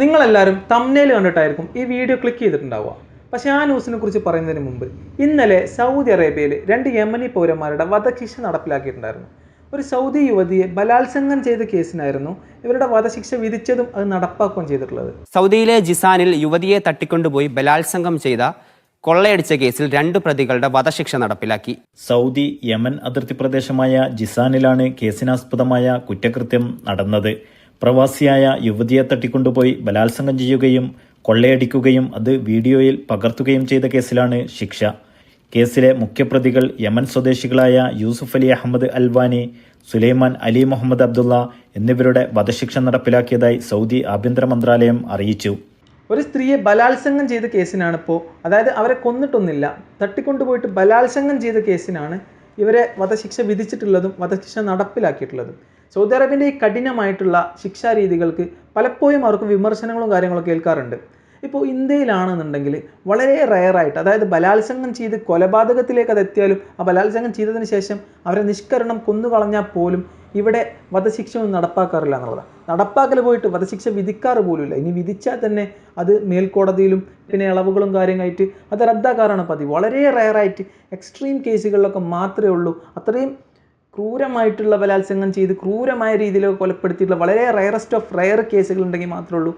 നിങ്ങളെല്ലാവരും തമ്നേൽ കണ്ടിട്ടായിരിക്കും ഈ video click ചെയ്തിട്ടുണ്ടാവുക. പക്ഷേ ആ ന്യൂസിനെ കുറിച്ച് പറയുന്നതിന് മുമ്പ് ഇന്നലെ സൗദി അറേബ്യയിൽ രണ്ട് യമനി പൗരന്മാരുടെ വധശിക്ഷ നടപ്പിലാക്കിയിട്ടുണ്ടായിരുന്നു. ഒരു സൗദി യുവതിയെ ബലാത്സംഗം ചെയ്ത കേസിനായിരുന്നു ഇവരുടെ വധശിക്ഷ വിധിച്ചതും അത് നടപ്പാക്കുകയും ചെയ്തിട്ടുള്ളത്. സൗദിയിലെ ജിസാനിൽ യുവതിയെ തട്ടിക്കൊണ്ടുപോയി ബലാത്സംഗം ചെയ്ത കൊള്ളയടിച്ച കേസിൽ രണ്ട് പ്രതികളുടെ വധശിക്ഷ നടപ്പിലാക്കി. സൗദി യമൻ അതിർത്തി പ്രദേശമായ ജിസാനിലാണ് കേസിനാസ്പദമായ കുറ്റകൃത്യം നടന്നത്. പ്രവാസിയായ യുവതിയെ തട്ടിക്കൊണ്ടുപോയി ബലാത്സംഗം ചെയ്യുകയും കൊള്ളയടിക്കുകയും അത് വീഡിയോയിൽ പകർത്തുകയും ചെയ്ത കേസിലാണ് ശിക്ഷ. കേസിലെ മുഖ്യപ്രതികൾ യമൻ സ്വദേശികളായ യൂസുഫ് അലി അഹമ്മദ് അൽവാനി സുലൈമാൻ അലി മുഹമ്മദ് അബ്ദുള്ള എന്നിവരുടെ വധശിക്ഷ നടപ്പിലാക്കിയതായി സൗദി ആഭ്യന്തര മന്ത്രാലയം അറിയിച്ചു. ഒരു സ്ത്രീയെ ബലാത്സംഗം ചെയ്ത കേസിനാണ് ഇപ്പോൾ അതായത് അവരെ കൊന്നിട്ടൊന്നില്ല തട്ടിക്കൊണ്ടുപോയിട്ട് ബലാത്സംഗം ചെയ്ത കേസിനാണ് ഇവരെ വധശിക്ഷ വിധിച്ചിട്ടുള്ളതും വധശിക്ഷ നടപ്പിലാക്കിയിട്ടുള്ളതും. സൗദി അറേബ്യന്റെ ഈ കഠിനമായിട്ടുള്ള ശിക്ഷാരീതികൾക്ക് പലപ്പോഴും അവർക്ക് വിമർശനങ്ങളും കാര്യങ്ങളും കേൾക്കാറുണ്ട് ഇപ്പോൾ ഇന്ത്യയിലാണെന്നുണ്ടെങ്കിൽ വളരെ റയറായിട്ട് അതായത് ബലാത്സംഗം ചെയ്ത് കൊലപാതകത്തിലേക്ക് അത് എത്തിയാലും ആ ബലാത്സംഗം ചെയ്തതിന് ശേഷം അവരെ നിഷ്കരണം കൊന്നുകളഞ്ഞാൽ പോലും ഇവിടെ വധശിക്ഷ ഒന്നും നടപ്പാക്കാറില്ല എന്നുള്ളതാണ് നടപ്പാക്കൽ പോയിട്ട് വധശിക്ഷ വിധിക്കാറ് പോലുമില്ല. ഇനി വിധിച്ചാൽ തന്നെ അത് മേൽക്കോടതിയിലും പിന്നെ ഇളവുകളും കാര്യമായിട്ട് അത് റദ്ദാക്കാറാണ് പതിവ്. വളരെ റയറായിട്ട് എക്സ്ട്രീം കേസുകളിലൊക്കെ മാത്രമേ ഉള്ളൂ. അത്രയും ക്രൂരമായിട്ടുള്ള ബലാത്സംഗം ചെയ്ത് ക്രൂരമായ രീതിയിൽ കൊലപ്പെടുത്തിയിട്ടുള്ള വളരെ റയറസ്റ്റ് ഓഫ് റയർ കേസുകൾ ഉണ്ടെങ്കിൽ മാത്രമേ ഉള്ളൂ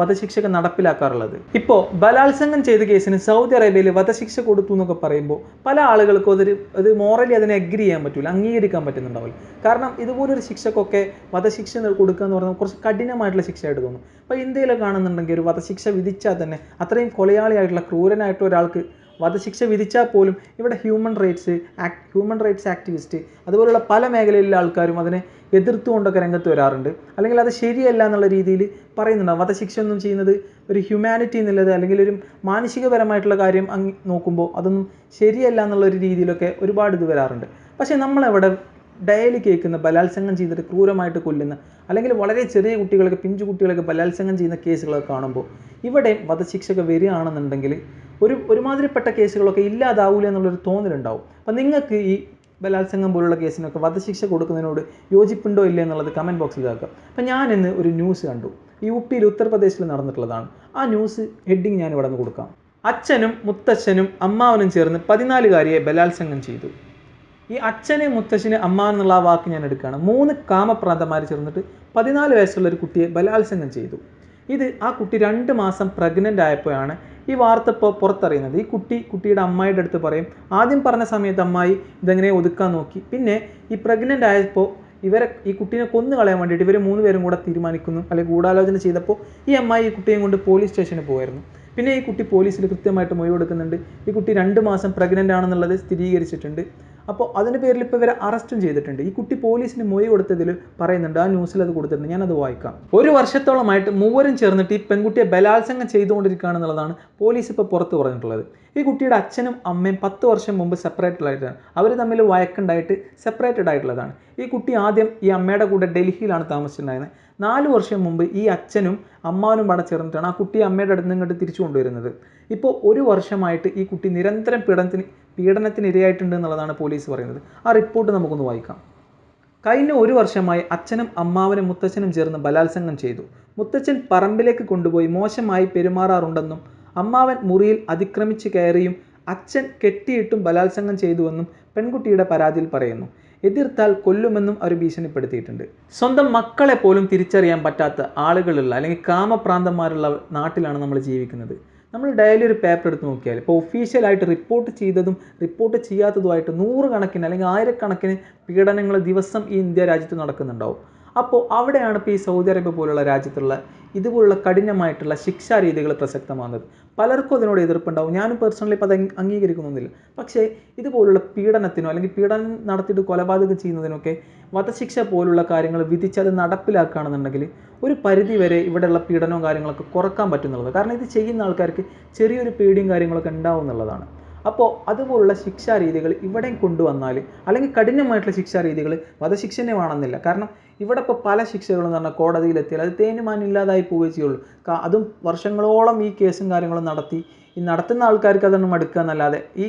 വധശിക്ഷക്ക് നടപ്പിലാക്കാറുള്ളത്. ഇപ്പോൾ ബലാത്സംഗം ചെയ്ത കേസിന് സൗദി അറേബ്യയിൽ വധശിക്ഷ കൊടുത്തു എന്നൊക്കെ പറയുമ്പോൾ പല ആളുകൾക്കും അതൊരു അത് മോറലി അതിനെ അഗ്രി ചെയ്യാൻ പറ്റില്ല അംഗീകരിക്കാൻ പറ്റുന്നുണ്ടാവില്ല. കാരണം ഇതുപോലൊരു ശിക്ഷക്കൊക്കെ വധശിക്ഷ കൊടുക്കുക എന്ന് പറഞ്ഞാൽ കുറച്ച് കഠിനമായിട്ടുള്ള ശിക്ഷയായിട്ട് തോന്നും. അപ്പോൾ ഇന്ത്യയിലൊക്കെ കാണുന്നുണ്ടെങ്കിൽ ഒരു വധശിക്ഷ വിധിച്ചാൽ തന്നെ അത്രയും കൊലയാളിയായിട്ടുള്ള ക്രൂരനായിട്ടുള്ള ഒരാൾക്ക് വധശിക്ഷ വിധിച്ചാൽ പോലും ഇവിടെ human rights act human rights activist അതുപോലുള്ള പല മേഖലയിലുള്ള ആൾക്കാരും അതിനെ എതിർത്തുകൊണ്ടൊക്കെ രംഗത്ത് വരാറുണ്ട്. അല്ലെങ്കിൽ അത് ശരിയല്ല എന്നുള്ള രീതിയിൽ പറയുന്നുണ്ട് വധശിക്ഷ ഒന്നും ചെയ്യുന്നത് ഒരു ഹ്യൂമാനിറ്റി എന്നുള്ളത് അല്ലെങ്കിൽ ഒരു മാനസികപരമായിട്ടുള്ള കാര്യം അങ്ങ് നോക്കുമ്പോൾ അതൊന്നും ശരിയല്ല എന്നുള്ള ഒരു രീതിയിലൊക്കെ ഒരുപാട് ഇത് വരാറുണ്ട്. പക്ഷേ നമ്മളെവിടെ ഡയലി കേൾക്കുന്ന ബലാത്സംഗം ചെയ്തിട്ട് ക്രൂരമായിട്ട് കൊല്ലുന്ന അല്ലെങ്കിൽ വളരെ ചെറിയ കുട്ടികളൊക്കെ പിഞ്ചു കുട്ടികളൊക്കെ ബലാത്സംഗം ചെയ്യുന്ന കേസുകളൊക്കെ കാണുമ്പോൾ ഇവിടെ വധശിക്ഷയൊക്കെ വരികയാണെന്നുണ്ടെങ്കിൽ ഒരു ഒരുമാതിരിപ്പെട്ട കേസുകളൊക്കെ ഇല്ലാതാവൂല എന്നുള്ളൊരു തോന്നലുണ്ടാവും. അപ്പം നിങ്ങൾക്ക് ഈ ബലാത്സംഗം പോലുള്ള കേസിനൊക്കെ വധശിക്ഷ കൊടുക്കുന്നതിനോട് യോജിപ്പുണ്ടോ ഇല്ല എന്നുള്ളത് കമന്റ് ബോക്സിൽ ഇതാക്കുക അപ്പം ഞാൻ ഇന്ന് ഒരു ന്യൂസ് കണ്ടു. ഈ പിയിൽ ഉത്തർപ്രദേശിൽ നടന്നിട്ടുള്ളതാണ്. ആ ന്യൂസ് ഹെഡിങ് ഞാൻ ഇവിടെ നിന്ന് കൊടുക്കാം. അച്ഛനും മുത്തച്ഛനും അമ്മാവനും ചേർന്ന് പതിനാലുകാരിയെ ബലാത്സംഗം ചെയ്തു. ഈ അച്ഛനെ മുത്തശ്ശിനെ അമ്മ എന്നുള്ള ആ വാക്ക് ഞാൻ എടുക്കുകയാണ്. മൂന്ന് കാമപ്രാന്തന്മാർ ചേർന്നിട്ട് പതിനാല് വയസ്സുള്ള ഒരു കുട്ടിയെ ബലാത്സംഗം ചെയ്തു. ഇത് ആ കുട്ടി രണ്ട് മാസം പ്രഗ്നന്റ് ആയപ്പോഴാണ് ഈ വാർത്ത ഇപ്പോൾ പുറത്തറിയുന്നത്. ഈ കുട്ടി കുട്ടിയുടെ അമ്മായിയുടെ അടുത്ത് പറയും ആദ്യം പറഞ്ഞ സമയത്ത് അമ്മായി ഇതെങ്ങനെ ഒതുക്കാൻ നോക്കി. പിന്നെ ഈ പ്രഗ്നന്റ് ആയപ്പോൾ ഇവരെ ഈ കുട്ടീനെ കൊന്നു കളയാൻ വേണ്ടിയിട്ട് ഇവർ മൂന്ന് പേരും കൂടെ തീരുമാനിക്കുന്നു. അല്ലെങ്കിൽ ഗൂഢാലോചന ചെയ്തപ്പോൾ ഈ അമ്മായി ഈ കുട്ടിയെയും കൊണ്ട് പോലീസ് സ്റ്റേഷനിൽ പോയായിരുന്നു. പിന്നെ ഈ കുട്ടി പോലീസിൽ കൃത്യമായിട്ട് മൊഴി കൊടുക്കുന്നുണ്ട്. ഈ കുട്ടി രണ്ട് മാസം പ്രഗ്നന്റ് ആണെന്നുള്ളത് സ്ഥിരീകരിച്ചിട്ടുണ്ട്. അപ്പോൾ അതിന്റെ പേരിൽ ഇപ്പോൾ ഇവരെ അറസ്റ്റും ചെയ്തിട്ടുണ്ട്. ഈ കുട്ടി പോലീസിന് മൊഴി കൊടുത്തതിൽ പറയുന്നുണ്ട്. ആ ന്യൂസിൽ അത് കൊടുത്തിട്ടുണ്ട്. ഞാനത് വായിക്കാം. ഒരു വർഷത്തോളമായിട്ട് മൂവരും ചേർന്നിട്ട് ഈ പെൺകുട്ടിയെ ബലാത്സംഗം ചെയ്തുകൊണ്ടിരിക്കുകയാണെന്നുള്ളതാണ് പോലീസ് ഇപ്പോൾ പുറത്ത് പറഞ്ഞിട്ടുള്ളത്. ഈ കുട്ടിയുടെ അച്ഛനും അമ്മയും പത്ത് വർഷം മുമ്പ് സെപ്പറേറ്റഡ് ആയിട്ടാണ്. അവർ തമ്മിൽ വഴക്കുണ്ടായിട്ട് സെപ്പറേറ്റഡ് ആയിട്ടുള്ളതാണ്. ഈ കുട്ടി ആദ്യം ഈ അമ്മയുടെ കൂടെ ഡൽഹിയിലാണ് താമസിച്ചിട്ടുണ്ടായിരുന്നത്. നാല് വർഷം മുമ്പ് ഈ അച്ഛനും അമ്മാവനും പട ചേർന്നിട്ടാണ് ആ കുട്ടി അമ്മയുടെ അടുത്ത് ഇങ്ങോട്ട് തിരിച്ചു കൊണ്ടുവരുന്നത്. ഇപ്പോൾ ഒരു വർഷമായിട്ട് ഈ കുട്ടി നിരന്തരം പീഡനത്തിന് പീഡനത്തിന് ഇരയായിട്ടുണ്ട് എന്നുള്ളതാണ് പോലീസ് പറയുന്നത്. ആ റിപ്പോർട്ട് നമുക്കൊന്ന് വായിക്കാം. കഴിഞ്ഞ ഒരു വർഷമായി അച്ഛനും അമ്മാവനും മുത്തച്ഛനും ചേർന്ന് ബലാത്സംഗം ചെയ്തു. മുത്തച്ഛൻ പറമ്പിലേക്ക് കൊണ്ടുപോയി മോശമായി പെരുമാറാറുണ്ടെന്നും അമ്മാവൻ മുറിയിൽ അതിക്രമിച്ച് കയറിയും അച്ഛൻ കെട്ടിയിട്ടും ബലാത്സംഗം ചെയ്തുവെന്നും പെൺകുട്ടിയുടെ പരാതിയിൽ പറയുന്നു. എതിർത്താൽ കൊല്ലുമെന്നും അവർ ഭീഷണിപ്പെടുത്തിയിട്ടുണ്ട്. സ്വന്തം മക്കളെ പോലും തിരിച്ചറിയാൻ പറ്റാത്ത ആളുകളുള്ള അല്ലെങ്കിൽ കാമപ്രാന്തന്മാരുള്ള നാട്ടിലാണ് നമ്മൾ ജീവിക്കുന്നത്. നമ്മൾ ഡെയിലി ഒരു പേപ്പർ എടുത്ത് നോക്കിയാൽ ഇപ്പോൾ ഒഫീഷ്യലായിട്ട് റിപ്പോർട്ട് ചെയ്തതും റിപ്പോർട്ട് ചെയ്യാത്തതുമായിട്ട് നൂറുകണക്കിന് അല്ലെങ്കിൽ ആയിരക്കണക്കിന് പീഡനങ്ങൾ ദിവസം ഈ ഇന്ത്യ രാജ്യത്ത് നടക്കുന്നുണ്ടാവും. അപ്പോൾ അവിടെയാണ് ഇപ്പോൾ ഈ സൗദി അറേബ്യ പോലുള്ള രാജ്യത്തുള്ള ഇതുപോലുള്ള കഠിനമായിട്ടുള്ള ശിക്ഷാ രീതികൾ പ്രസക്തമാകുന്നത്. പലർക്കും അതിനോട് എതിർപ്പുണ്ടാവും. ഞാനും പേഴ്സണലി ഇപ്പോൾ അത് അംഗീ- അംഗീകരിക്കുന്നൊന്നുമില്ല. പക്ഷേ ഇതുപോലുള്ള പീഡനത്തിനോ അല്ലെങ്കിൽ പീഡനം നടത്തിയിട്ട് കൊലപാതകം ചെയ്യുന്നതിനൊക്കെ വധശിക്ഷ പോലുള്ള കാര്യങ്ങൾ വിധിച്ച് അത് നടപ്പിലാക്കുകയാണെന്നുണ്ടെങ്കിൽ ഒരു പരിധി വരെ ഇവിടെയുള്ള പീഡനവും കാര്യങ്ങളൊക്കെ കുറയ്ക്കാൻ പറ്റുന്നുള്ളത്. കാരണം ഇത് ചെയ്യുന്ന ആൾക്കാർക്ക് ചെറിയൊരു പേടിയും കാര്യങ്ങളൊക്കെ ഉണ്ടാവും എന്നുള്ളതാണ്. അപ്പോൾ അതുപോലുള്ള ശിക്ഷാ രീതികൾ ഇവിടെയും കൊണ്ടുവന്നാൽ അല്ലെങ്കിൽ കഠിനമായിട്ടുള്ള ശിക്ഷാ രീതികൾ തന്നെ വേണമെന്നില്ല. കാരണം ഇവിടെ ഇപ്പോൾ പല ശിക്ഷകളും എന്ന് പറഞ്ഞാൽ കോടതിയിലെത്തിയാൽ അത് തേനുമാനം ഇല്ലാതായി പോവുകയേ ചെയ്യുള്ളൂ. അതും വർഷങ്ങളോളം ഈ കേസും കാര്യങ്ങളും നടത്തി ഈ നടത്തുന്ന ആൾക്കാർക്ക് അതൊന്നും മടുക്കുക എന്നല്ലാതെ ഈ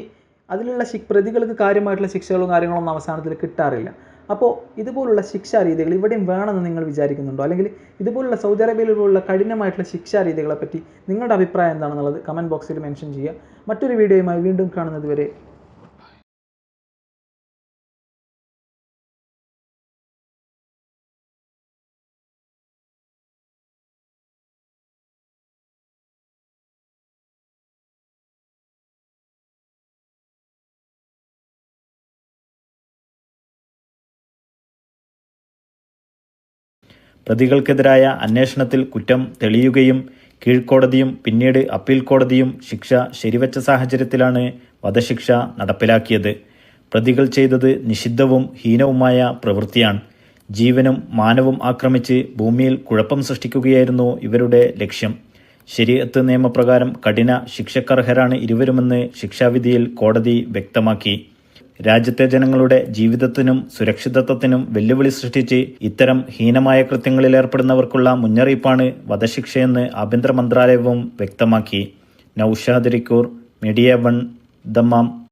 അതിലുള്ള ശി പ്രതികൾക്ക് കാര്യമായിട്ടുള്ള ശിക്ഷകളും കാര്യങ്ങളൊന്നും അവസാനത്തിൽ കിട്ടാറില്ല. അപ്പോൾ ഇതുപോലുള്ള ശിക്ഷാരീതികൾ ഇവിടെയും വേണമെന്ന് നിങ്ങൾ വിചാരിക്കുന്നുണ്ടോ? അല്ലെങ്കിൽ ഇതുപോലുള്ള സൗദി അറേബ്യയിൽ പോലുള്ള കഠിനമായിട്ടുള്ള ശിക്ഷാരീതികളെപ്പറ്റി രീതികളെ പറ്റി നിങ്ങളുടെ അഭിപ്രായം എന്താണെന്നുള്ളത് കമന്റ് ബോക്സിൽ മെൻഷൻ ചെയ്യുക. മറ്റൊരു വീഡിയോയുമായി വീണ്ടും കാണുന്നത് വരെ പ്രതികൾക്കെതിരായ അന്വേഷണത്തിൽ കുറ്റം തെളിയുകയും കീഴ്ക്കോടതിയും പിന്നീട് അപ്പീൽ കോടതിയും ശിക്ഷ ശരിവച്ച സാഹചര്യത്തിലാണ് വധശിക്ഷ നടപ്പിലാക്കിയത്. പ്രതികൾ ചെയ്തത് നിഷിദ്ധവും ഹീനവുമായ പ്രവൃത്തിയാണ്. ജീവനും മാനവും ആക്രമിച്ച് ഭൂമിയിൽ കുഴപ്പം സൃഷ്ടിക്കുകയായിരുന്നു ഇവരുടെ ലക്ഷ്യം. ശരിയത്ത് നിയമപ്രകാരം കഠിന ശിക്ഷക്കർഹരാണ് ഇരുവരുമെന്ന് ശിക്ഷാവിധിയിൽ കോടതി വ്യക്തമാക്കി. രാജ്യത്തെ ജനങ്ങളുടെ ജീവിതത്തിനും സുരക്ഷിതത്വത്തിനും വെല്ലുവിളി സൃഷ്ടിച്ച് ഇത്തരം ഹീനമായ കൃത്യങ്ങളിൽ ഏർപ്പെടുന്നവർക്കുള്ള മുന്നറിയിപ്പാണ് വധശിക്ഷയെന്ന് ആഭ്യന്തര മന്ത്രാലയവും വ്യക്തമാക്കി. നൌഷാദ് റിക്കൂർ മീഡിയ വൺ ദമ്മാം.